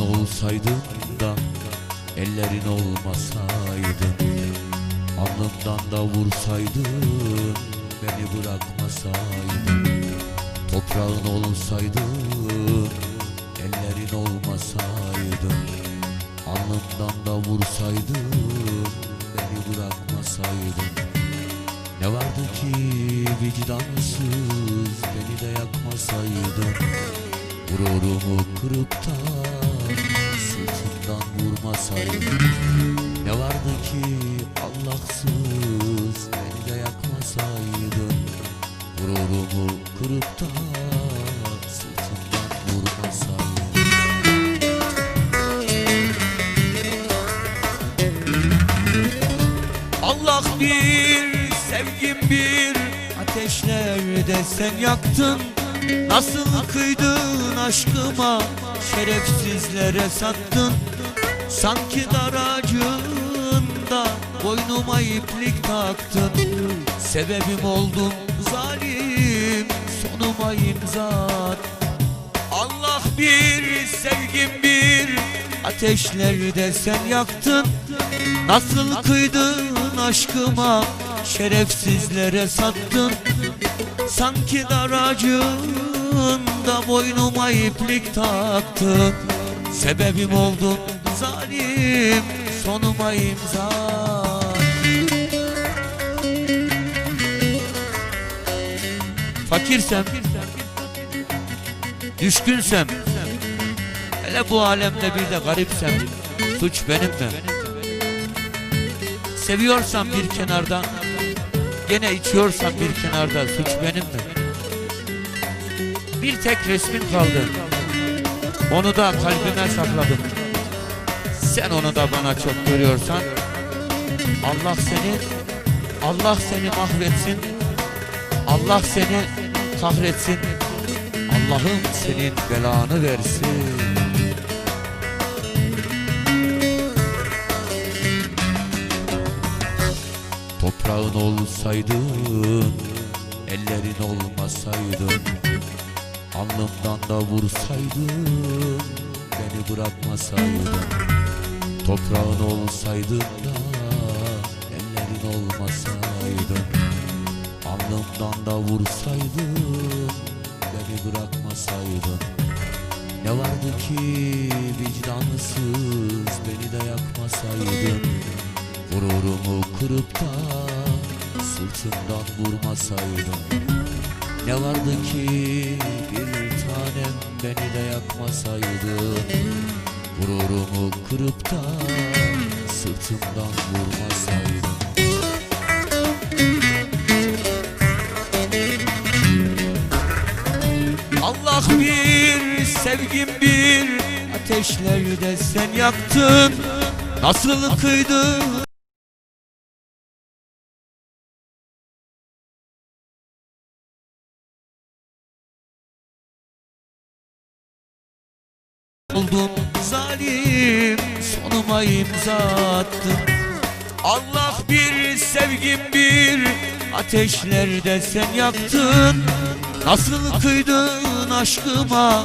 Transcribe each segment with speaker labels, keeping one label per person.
Speaker 1: olsaydın da Ellerin olmasaydı Alnımdan da vursaydın Beni bırakmasaydın Toprağın olsaydın Ellerin olmasaydı Alnımdan da vursaydın Beni bırakmasaydın Ne vardı ki vicdansız Beni de yakmasaydın Gururumu kırıp da Vurmasaydın Ne vardı ki Allahsız Beni yakmasaydın? Gururumu kırıp da Sırtımdan vurmasaydın? Allah bir, sevgim bir Ateşlerde sen yaktın. Nasıl kıydın aşkıma Şerefsizlere sattın Sanki daracığında Boynuma iplik taktın. Sebebim oldun zalim Sonuma imza Allah bir, sevgim bir Ateşlerde sen yaktın. Nasıl kıydın aşkıma Şerefsizlere sattın. Sanki daracığında Boynuma iplik taktın Sebebim oldun zalim Sonuma imza Fakirsem Düşkünsem Hele bu alemde bir de garipsem Suç benim mi? Seviyorsam bir kenardan Gene içiyorsam bir kenarda Suç benim mi? Bir tek resmin kaldı. Onu da kalbime sakladım. Sen onu da bana çok görüyorsan Allah seni Allah seni mahvetsin. Allah seni kahretsin. Allah'ım senin belanı versin. Toprağın olsaydın Ellerin olmasaydın Alnımdan da vursaydın Beni bırakmasaydın Toprağın olsaydın da Ellerin olmasaydın Alnımdan da vursaydın Beni bırakmasaydın Ne vardı ki vicdansız Beni de yakmasaydın Gururumu kırıp da Sırtımdan vurmasaydın Ne vardı ki bir tanem Beni de yakmasaydın Gururumu kırıp da Sırtımdan vurmasaydın Allah bir, sevgim bir Ateşlerde sen yaktın. Nasıl kıydın Oldum zalim Sonuma imza attın Allah bir, sevgim bir Ateşlerde sen yaktın. Nasıl kıydın aşkıma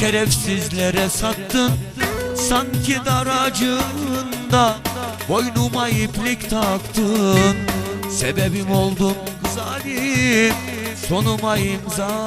Speaker 1: Şerefsizlere sattın. Sanki daracığında Boynuma iplik taktın. Sebebim oldun zalim Sonuma imza